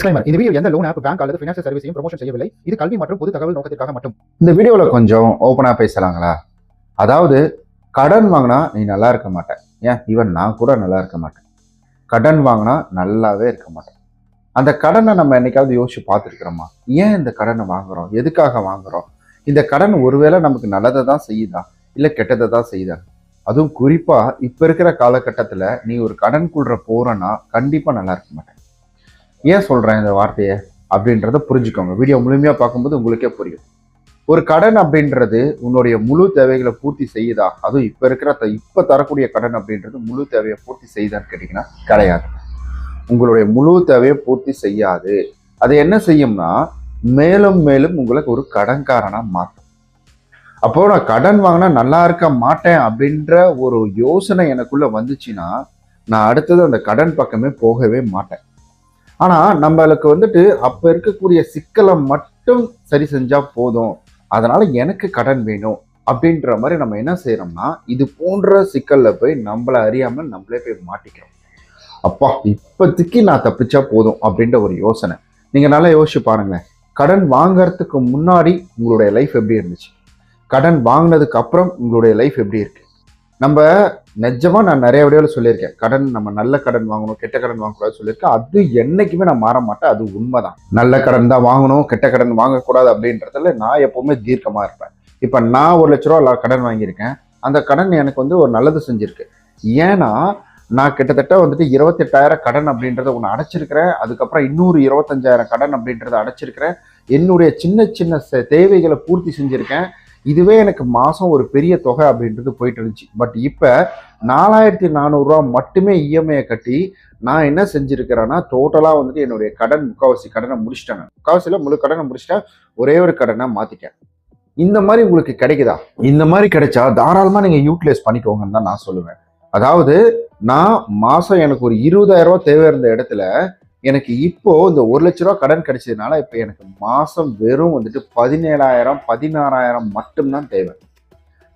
Disclaimer இந்த video எந்த loan app bank அல்லது ஃபினான்ஷியல் சர்வீஸையும் ப்ரொமோஷன் செய்யவில்லை. இது கல்வி மற்றும் பொது தகவல் நோக்கத்திற்காக மட்டும். இந்த வீடியோவில் கொஞ்சம் ஓப்பனாக பேசலாங்களா? அதாவது கடன் வாங்கினா நீ நல்லா இருக்க மாட்டேன். ஏன்? ஈவன் நான் கூட நல்லா இருக்க மாட்டேன். கடன் வாங்கினா நல்லாவே இருக்க மாட்டேன். அந்த கடனை நம்ம என்னைக்காவது யோசிச்சு பார்த்துருக்குறோமா? ஏன் இந்த கடனை வாங்குகிறோம் எதுக்காக வாங்குறோம்? இந்த கடன் ஒருவேளை நமக்கு நல்லதை தான் செய்யுதா? இல்லை கெட்டதை தான் செய்யுதா? அதுவும் குறிப்பாக இப்போ இருக்கிற காலகட்டத்தில் நீ ஒரு கடன் கொள்கிற போகிறன்னா கண்டிப்பாக நல்லா இருக்க மாட்டேன். ஏன் சொல்கிறேன் இந்த வார்த்தையை? அப்படின்றத புரிஞ்சுக்கோங்க. வீடியோ முழுமையாக பார்க்கும்போது உங்களுக்கே புரியும். ஒரு கடன் அப்படின்றது உன்னுடைய முழு தேவைகளை பூர்த்தி செய்யுதா? அதுவும் இப்போ இருக்கிற த- இப்போ தரக்கூடிய கடன் அப்படின்றது முழு தேவையை பூர்த்தி செய்யுதான்னு கேட்டிங்கன்னா கிடையாது. உங்களுடைய முழு தேவையை பூர்த்தி செய்யாது. அது என்ன செய்யும்னா மேலும் மேலும் உங்களுக்கு ஒரு கடன்காரனாக மாற்றும் அப்போ நான் கடன் வாங்கினா நல்லா இருக்க மாட்டேன் அப்படின்ற ஒரு யோசனை எனக்குள்ளே வந்துச்சுன்னா நான் அடுத்தது அந்த கடன் பக்கமே போகவே மாட்டேன். ஆனால் நம்மளுக்கு வந்துட்டு அப்போ இருக்கக்கூடிய சிக்கலை மட்டும் சரி செஞ்சால் போதும். அதனால் எனக்கு கடன் வேணும் அப்படின்ற மாதிரி நம்ம என்ன செய்கிறோம்னா இது போன்ற சிக்கலில் போய் நம்மளை அறியாமல் நம்மளே போய் மாட்டிக்கிறோம். அப்பா இப்போதைக்கு நான் தப்பிச்சா போதும் அப்படின்ற ஒரு யோசனை. நீங்கள் நல்லா யோசிச்சு பாருங்களேன். கடன் வாங்கறதுக்கு முன்னாடி உங்களுடைய லைஃப் எப்படி இருந்துச்சு? கடன் வாங்கினதுக்கு அப்புறம் உங்களுடைய லைஃப் எப்படி இருக்கு? நம்ம நிஜமா நான் நிறைய வீடியோவில் சொல்லியிருக்கேன். கடன் நம்ம நல்ல கடன் வாங்கணும் கெட்ட கடன் வாங்கக்கூடாது சொல்லியிருக்கேன். அது என்னைக்குமே நான் மாற மாட்டேன். அது உண்மைதான். நல்ல கடன் தான் வாங்கணும் கெட்ட கடன் வாங்கக்கூடாது அப்படின்றதுல நான் எப்பவுமே தீர்க்கமா இருப்பேன். இப்போ நான் ஒரு லட்ச ரூபா கடன் வாங்கியிருக்கேன். அந்த கடன் எனக்கு வந்து ஒரு நல்லது செஞ்சிருக்கு. ஏன்னா நான் கிட்டத்தட்ட வந்துட்டு இருபத்தெட்டாயிரம் கடன் அப்படின்றத ஒன்று அடைச்சிருக்கிறேன். அதுக்கப்புறம் இன்னொரு இருபத்தஞ்சாயிரம் கடன் அப்படின்றத அடைச்சிருக்கிறேன். என்னுடைய சின்ன சின்ன தேவைகளை பூர்த்தி செஞ்சுருக்கேன். இதுவே எனக்கு மாதம் ஒரு பெரிய தொகை அப்படின்றது போயிட்டு இருந்துச்சு. பட் இப்போ நாலாயிரத்தி நானூறுரூவா மட்டுமே இஎம்ஐயை கட்டி நான் என்ன செஞ்சுருக்கிறேன்னா டோட்டலாக வந்துட்டு என்னுடைய கடன் முக்காவாசி கடனை முடிச்சிட்டேன் முக்கால்வாசியில் முழு கடனை முடிச்சிட்டேன். ஒரே ஒரு கடனை மாற்றிட்டேன் இந்த மாதிரி உங்களுக்கு கிடைக்குதா? இந்த மாதிரி கிடைச்சா தாராளமாக நீங்கள் யூட்டிலைஸ் பண்ணிக்கோங்கன்னு தான் நான் சொல்லுவேன். அதாவது நான் மாதம் எனக்கு ஒரு இருபதாயிரம் ரூபா தேவை இருந்த இடத்துல எனக்கு இப்போ இந்த ஒரு லட்ச ரூபா கடன் கிடைச்சதுனால இப்போ எனக்கு மாதம் வெறும் வந்துட்டு பதினேழாயிரம் பதினாறாயிரம் மட்டும்தான் தேவை.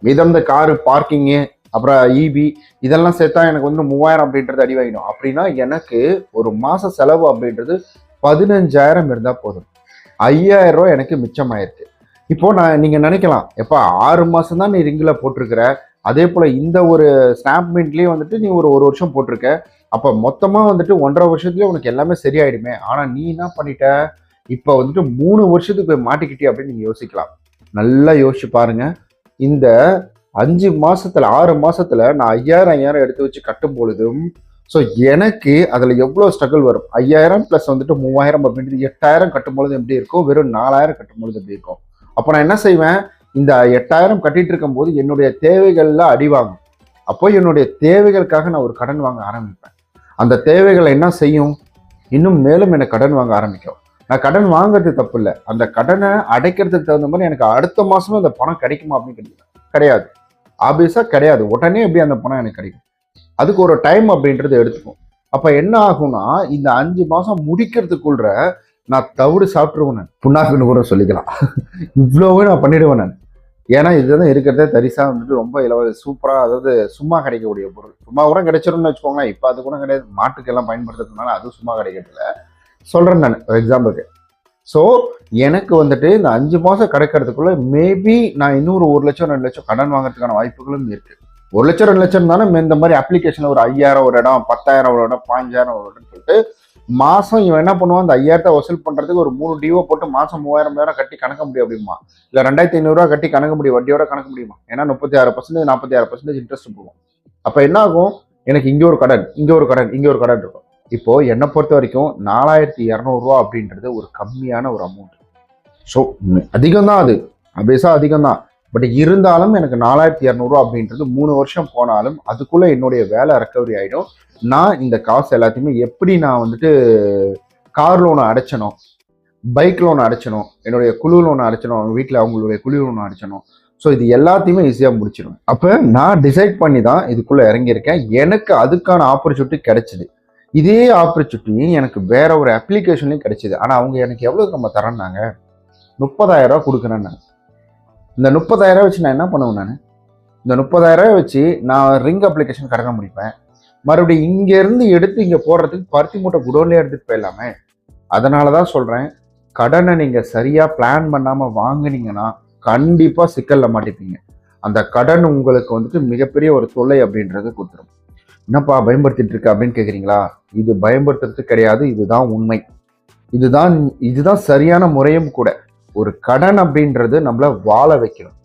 மிதம் இந்த காரு பார்க்கிங்கு அப்புறம் இபி இதெல்லாம் சேர்த்தா எனக்கு வந்து மூவாயிரம் அப்படின்றது அடி வாங்கிடும். அப்படின்னா எனக்கு ஒரு மாச செலவு அப்படின்றது பதினஞ்சாயிரம் இருந்தால் போதும். ஐயாயிரம் ரூபாய் எனக்கு மிச்சமாயிருக்கு. இப்போ நான் நீங்க நினைக்கலாம் எப்போ ஆறு மாசம் தான் நீ ரிங்கில் போட்டிருக்கிற. அதே போல இந்த ஒரு ஸ்னாப்மெண்ட்லேயே வந்துட்டு நீ ஒரு ஒரு வருஷம் போட்டிருக்க. அப்போ மொத்தமாக வந்துட்டு ஒன்றரை வருஷத்துலேயே உனக்கு எல்லாமே சரியாயிடுமே. ஆனால் நீ என்ன பண்ணிட்ட? இப்போ வந்துட்டு மூணு வருஷத்துக்கு போய் மாட்டிக்கிட்டே அப்படின்னு நீங்கள் யோசிக்கலாம். நல்லா யோசிச்சு பாருங்க. இந்த அஞ்சு மாசத்துல ஆறு மாசத்துல நான் ஐயாயிரம் ஐயாயிரம் எடுத்து வச்சு கட்டும் பொழுதும் ஸோ எனக்கு அதில் எவ்வளோ ஸ்ட்ரகிள் வரும்? ஐயாயிரம் ப்ளஸ் வந்துட்டு மூவாயிரம் அப்படின்றது எட்டாயிரம் கட்டும் பொழுது எப்படி இருக்கும்? வெறும் நாலாயிரம் கட்டும் பொழுது எப்படி இருக்கும்? அப்போ நான் என்ன செய்வேன்? இந்த எட்டாயிரம் கட்டிட்டு இருக்கும்போது என்னுடைய தேவைகளில் அடி வாங்கும் அப்போ என்னுடைய தேவைகளுக்காக நான் ஒரு கடன் வாங்க ஆரம்பிப்பேன். அந்த தேவைகளை என்ன செய்யும்? இன்னும் மேலும் எனக்கு கடன் வாங்க ஆரம்பிக்கும். நான் கடன் வாங்குறது தப்பு இல்லை. அந்த கடனை அடைக்கிறதுக்கு தகுந்த மாதிரி எனக்கு அடுத்த மாதமும் அந்த பணம் கிடைக்குமா அப்படின்னு கேட்டீங்கன்னா கிடையாது. ஆப்வியஸாக கிடையாது. உடனே எப்படி அந்த பணம் எனக்கு கிடைக்கும். அதுக்கு ஒரு டைம் அப்படின்றது எடுத்துக்கும் அப்போ என்ன ஆகும்னா இந்த அஞ்சு மாதம் முடிக்கிறதுக்குள்ள நான் தவிடு சாப்பிட்ருவேன் நான். புண்ணாக்குன்னு கூட சொல்லிக்கலாம். இவ்வளோவே நான் பண்ணிடுவேன் நான். ஏன்னா இதுதான் இருக்கிறதே தரிசா வந்துட்டு ரொம்ப இலவ சூப்பராக அதாவது சும்மா கிடைக்கக்கூடிய பொருள். சும்மா கூட கிடைச்சிரும்னு வச்சுக்கோங்களேன். இப்போ அது கூட கிடையாது. மாட்டுக்கெல்லாம் பயன்படுத்துறதுனால அது சும்மா கிடைக்கிறதுல சொல்கிறேன் நான் எக்ஸாம்பிளுக்கு ஸோ எனக்கு வந்துட்டு இந்த அஞ்சு மாதம் கிடைக்கிறதுக்குள்ள மேபி நான் இன்னொரு ஒரு லட்சம் ரெண்டு லட்சம் கடன் வாங்குறதுக்கான வாய்ப்புகளும் இருக்குது ஒரு லட்சம் ரெண்டு லட்சம் தானே இந்த மாதிரி அப்ளிகேஷன் ஒரு ஐயாயிரம் ஒரு இடம் பத்தாயிரம் ஒரு இடம் பாஞ்சாயிரம் ஒரு இடம்னு சொல்லிட்டு மாதம் இவன் என்ன பண்ணுவான்? அந்த ஐயாயிரத்தை வசூல் பண்ணுறதுக்கு ஒரு மூணு டிஓ போட்டு மாதம் மூவாயிரம் மூவாயிரம் கட்டி கணக்க முடியும் அப்படிமா இல்லை ரெண்டாயிரத்தி ஐநூறுரூவா கட்டி கணக்க முடியும் வட்டியோட கணக்க முடியுமா? ஏன்னா முப்பத்தி ஆறு பர்சன்டேஜ் நாற்பத்தி ஆறு பர்சன்டேஜ் இன்ட்ரெஸ்ட் போகும். அப்போ என்ன ஆகும் எனக்கு இங்கே ஒரு கடன் இங்கே ஒரு கடன் இங்கே ஒரு கடன் இருக்கும். இப்போ என்னை பொறுத்த வரைக்கும் நாலாயிரத்தி இரநூறுவா அப்படின்றது ஒரு கம்மியான ஒரு அமௌண்ட் ஸோ அதிகம் தான் அது. அபேஸாக அதிகம் தான் பட் இருந்தாலும் எனக்கு நாலாயிரத்தி இரநூறுவா அப்படின்றது மூணு வருஷம் போனாலும் அதுக்குள்ள என்னுடைய வேலை ரெக்கவரி ஆகிடும் நான் இந்த காசு எல்லாத்தையுமே எப்படி நான் வந்துட்டு கார் லோனை அடைச்சணும் பைக் லோன் அடைச்சணும் என்னுடைய குழு லோன் அடைச்சணும் அவங்க வீட்டில் அவங்களுடைய குழு லோன் அடைச்சணும் ஸோ இது எல்லாத்தையுமே ஈஸியாக முடிச்சிடும் அப்போ நான் டிசைட் பண்ணி தான் இதுக்குள்ளே இறங்கியிருக்கேன். எனக்கு அதுக்கான ஆப்பர்ச்சுனிட்டி கிடைச்சிது. இதே ஆப்பர்ச்சுனிட்டி எனக்கு வேற ஒரு அப்ளிகேஷன்லையும் கிடைச்சிது. ஆனால் அவங்க எனக்கு எவ்வளோ நம்ம தரேன்னாங்க? முப்பதாயிரம் ரூபா கொடுக்குறேன்னாங்க. இந்த முப்பதாயிரம் வச்சு நான் என்ன பண்ணுவேன் நான்? இந்த முப்பதாயிரம் ரூபாய் வச்சு நான் ரிங் அப்ளிகேஷன் கடனை முடிப்பேன். மறுபடியும் இங்கேருந்து எடுத்து இங்கே போடுறதுக்கு பருத்தி மூட்டை குடோன்லயே எடுத்துட்டு போயிடலாமே. அதனால தான் சொல்கிறேன் கடனை நீங்கள் சரியாக பிளான் பண்ணாமல் வாங்குனீங்கன்னா கண்டிப்பாக சிக்கலில் மாட்டிப்பீங்க. அந்த கடன் உங்களுக்கு வந்துட்டு மிகப்பெரிய ஒரு தொல்லை அப்படின்றது கொடுத்துரும். என்னப்பா பயன்படுத்திட்டு இருக்கு அப்படின்னு கேட்குறீங்களா இது பயன்படுத்துறது கிடையாது இதுதான் உண்மை. இதுதான் இதுதான் சரியான முறையும் கூட. ஒரு கடன் அப்படின்றது நம்மளை வாழ வைக்கணும்.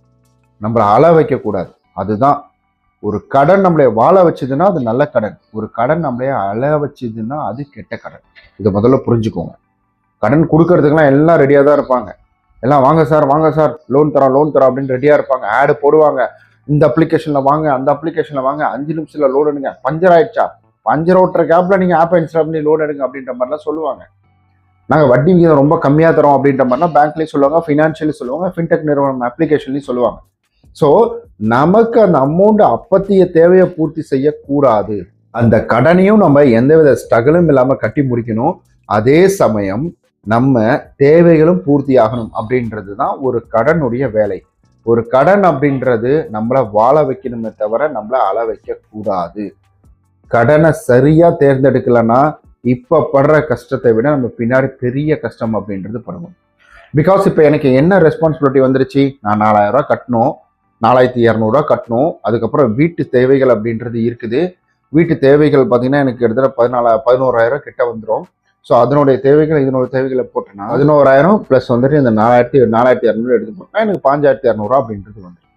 நம்மள அழ வைக்கக்கூடாது. அதுதான். ஒரு கடன் நம்மளைய வாழ வச்சதுன்னா அது நல்ல கடன். ஒரு கடன் நம்மளைய அழ வச்சதுன்னா அது கெட்ட கடன். இதை முதல்ல புரிஞ்சுக்கோங்க. கடன் கொடுக்கறதுக்கெல்லாம் எல்லாம் ரெடியாக தான் இருப்பாங்க. எல்லாம் வாங்க சார் வாங்க சார் லோன் தரோம் லோன் தரோம் அப்படின்னு ரெடியாக இருப்பாங்க. ஆடு போடுவாங்க. இந்த அப்ளிகேஷனில் வாங்க அந்த அப்ளிகேஷனில் வாங்க. அஞ்சு நிமிஷத்தில் லோன் எடுங்க. பஞ்சர் ஆயிடுச்சா? பஞ்சர் ஓட்டுற கேப்பில் நீங்கள் ஆப் இன்ஸ்டால் பண்ணி லோன் எடுங்க அப்படின்ற மாதிரிலாம் சொல்லுவாங்க. நாங்கள் வட்டி விகிதம் ரொம்ப கம்மியாக தரோம் அப்படின்ற மாதிரினா பேங்க்லேயும் சொல்லுவாங்க ஃபினான்ஷியலி சொல்லுவாங்க ஃபின்டெக் நிறுவனம் அப்ளிகேஷன்லையும் சொல்லுவாங்க. ஸோ நமக்கு அந்த அமௌண்ட் அப்பத்திய தேவையை பூர்த்தி செய்யக்கூடாது. அந்த கடனையும் நம்ம எந்தவித ஸ்ட்ரகிளும் இல்லாமல் கட்டி முடிக்கணும். அதே சமயம் நம்ம தேவைகளும் பூர்த்தி ஆகணும் அப்படின்றது தான் ஒரு கடனுடைய வேலை. ஒரு கடன் அப்படின்றது நம்மளை வாழ வைக்கணுமே தவிர நம்மளை அள வைக்கக்கூடாது கடனை சரியாக தேர்ந்தெடுக்கலைன்னா இப்போ படுற கஷ்டத்தை விட நம்ம பின்னாடி பெரிய கஷ்டம் அப்படின்றது படுவோம் பிகாஸ் இப்போ எனக்கு என்ன ரெஸ்பான்சிபிலிட்டி வந்துருச்சு? நான் நாலாயிரம் கட்டணும். நாலாயிரத்தி இரநூறுவா கட்டணும். அதுக்கப்புறம் வீட்டு தேவைகள் அப்படின்றது இருக்குது. வீட்டு தேவைகள் பார்த்தீங்கன்னா எனக்கு கிட்டத்தட்ட பதினாலா பதினோராயிரம் கிட்ட வந்துடும் ஸோ அதனுடைய தேவைகள் இதனுடைய தேவைகளை போட்டேன்னா பதினோராயிரம் ப்ளஸ் வந்துட்டு இந்த நாலாயிரத்தி நாலாயிரத்தி இரநூறு எடுத்து போட்டேன்னா எனக்கு பாஞ்சாயிரத்தி இரநூறுவா அப்படின்றது வந்துடும்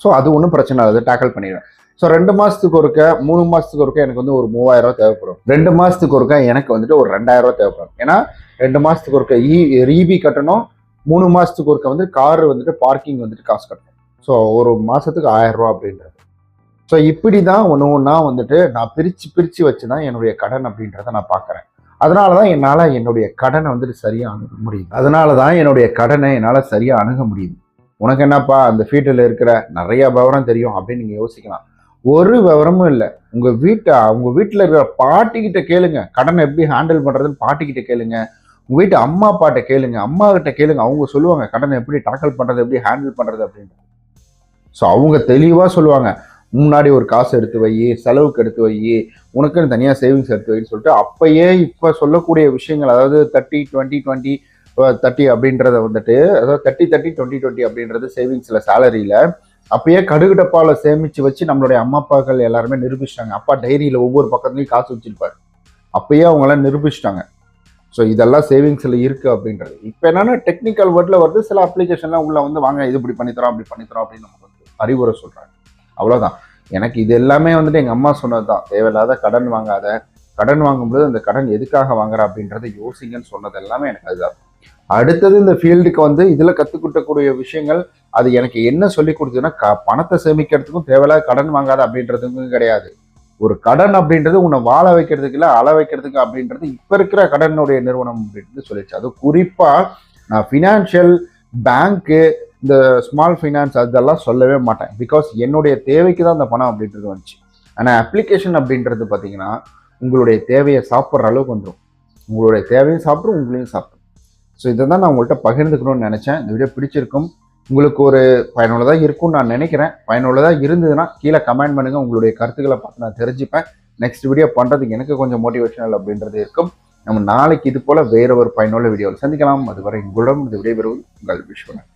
ஸோ அது ஒன்றும் பிரச்சனை இல்லை. அதை டேக்கிள் பண்ணிடுவேன். ஸோ ரெண்டு மாதத்துக்கு ஒருக்க மூணு மாதத்துக்கு ஒருக்க எனக்கு வந்து ஒரு மூவாயிரம் ரூபா தேவைப்படும். ரெண்டு மாதத்துக்கு ஒருக்க எனக்கு வந்துட்டு ஒரு ரெண்டாயிரம் ரூபா தேவைப்படும். ஏன்னா ரெண்டு மாதத்துக்கு ஒருக்க இ ரீபி கட்டணும் மூணு மாதத்துக்கு ஒருக்க வந்து கார் வந்துட்டு பார்க்கிங் வந்துட்டு காசு கட்டணும். ஸோ ஒரு மாதத்துக்கு ஆயிரம் ரூபா அப்படின்றது. ஸோ இப்படி தான் ஒன்று ஒன்றா வந்துட்டு நான் பிரித்து பிரித்து வச்சு தான் என்னுடைய கடன் அப்படின்றத நான் பார்க்குறேன் அதனால தான் என்னால் என்னுடைய கடனை வந்துட்டு சரியாக அணுக முடியுது. அதனால தான் என்னுடைய கடனை என்னால் சரியாக அணுக முடியுது. உனக்கு என்னப்பா அந்த ஃபீல்டில் இருக்கிற நிறைய விவரம் தெரியும் அப்படின்னு நீங்கள் யோசிக்கலாம். ஒரு விவரமும் இல்லை. உங்கள் வீட்டை அவங்க வீட்டில் இருக்கிற பாட்டிக்கிட்ட கேளுங்க. கடனை எப்படி ஹேண்டில் பண்ணுறதுன்னு பாட்டிக்கிட்ட கேளுங்க. உங்கள் வீட்டு அம்மா அப்பாட்ட கேளுங்க. அம்மா கிட்ட கேளுங்க. அவங்க சொல்லுவாங்க கடனை எப்படி டாக்கல் பண்ணுறது எப்படி ஹேண்டில் பண்ணுறது அப்படின்ட்டு. ஸோ அவங்க தெளிவாக சொல்லுவாங்க முன்னாடி ஒரு காசு எடுத்து வை செலவுக்கு எடுத்து வை உனக்குன்னு தனியாக சேவிங்ஸ் எடுத்து வைன்னு சொல்லிட்டு அப்பயே இப்போ சொல்லக்கூடிய விஷயங்கள் அதாவது தேர்ட்டி டுவெண்ட்டி டுவெண்ட்டி தேர்ட்டி அப்படின்றத வந்துட்டு அதாவது தேர்ட்டி தேர்ட்டி டுவெண்ட்டி டுவெண்ட்டி அப்படின்றது சேவிங்ஸில் சேலரியில் அப்பயே கடுகு டப்பாவில் சேமிச்சு வச்சு நம்மளுடைய அம்மா அப்பாக்கள் எல்லாருமே நிரூபிச்சிட்டாங்க. அப்பா டைரியில் ஒவ்வொரு பக்கத்துலையும் காசு வச்சுருப்பார். அப்பயே அவங்களாம் நிரூபிச்சிட்டாங்க. ஸோ இதெல்லாம் சேவிங்ஸில் இருக்குது அப்படின்றது. இப்போ என்னென்னா டெக்னிக்கல் வேர்டில் வருது சில அப்ளிகேஷன்லாம் உள்ளே வந்து வாங்க இது இப்படி பண்ணித்தரோம் அப்படி பண்ணித்தரோம் அப்படின்னு நமக்கு வந்து அறிவுரை சொல்கிறாங்க அவ்வளோதான் எனக்கு இது எல்லாமே வந்துட்டு எங்கள் அம்மா சொன்னது தான் தேவையில்லாத கடன் வாங்காத. கடன் வாங்கும்போது அந்த கடன் எதுக்காக வாங்குற அப்படின்றத யோசிங்கன்னு சொன்னது எல்லாமே எனக்கு அதுதான். அடுத்தது இந்த ஃபீல்டுக்கு வந்து இதில் கற்றுக்கிட்டக்கூடிய விஷயங்கள் அது எனக்கு என்ன சொல்லி கொடுத்ததுன்னா க பணத்தை சேமிக்கிறதுக்கும் தேவையில்லாத கடன் வாங்காத அப்படின்றதுக்கும் கிடையாது. ஒரு கடன் அப்படின்றது உன்னை வாழ வைக்கிறதுக்கு இல்லை அள வைக்கிறதுக்கு அப்படின்றது இப்போ இருக்கிற கடனுடைய நிறுவனம் அப்படின்றது சொல்லிடுச்சு அது குறிப்பாக நான் ஃபினான்ஷியல் பேங்க்கு இந்த ஸ்மால் ஃபைனான்ஸ் அதெல்லாம் சொல்லவே மாட்டேன். பிகாஸ் என்னுடைய தேவைக்கு தான் அந்த பணம் அப்படின்றது வந்துச்சு. ஆனால் அப்ளிகேஷன் அப்படின்றது பார்த்தீங்கன்னா உங்களுடைய தேவையை சாப்பிட்ற அளவுக்கு வந்துடும் உங்களுடைய தேவையும் சாப்பிட்ரும் உங்களையும் சாப்பிடும். ஸோ இதை தான் நான் உங்கள்கிட்ட பகிர்ந்துக்கணும்னு நினச்சேன். இந்த வீடியோ பிடிச்சிருக்கும். உங்களுக்கு ஒரு பயனுள்ளதாக இருக்கும்னு நான் நினைக்கிறேன். பயனுள்ளதாக இருந்ததுன்னா கீழே கமெண்ட் பண்ணுங்கள் உங்களுடைய கருத்துக்களை பார்த்து நான் தெரிஞ்சுப்பேன். நெக்ஸ்ட் வீடியோ பண்ணுறதுக்கு எனக்கு கொஞ்சம் மோட்டிவேஷனல் அப்படின்றது இருக்கும். நம்ம நாளைக்கு இது போல் வேற ஒரு பயனுள்ள வீடியோவில் சந்திக்கலாம். அதுவரை உங்களிடம் இந்த விடைபெறுவது உங்கள் விஸ்வநாத்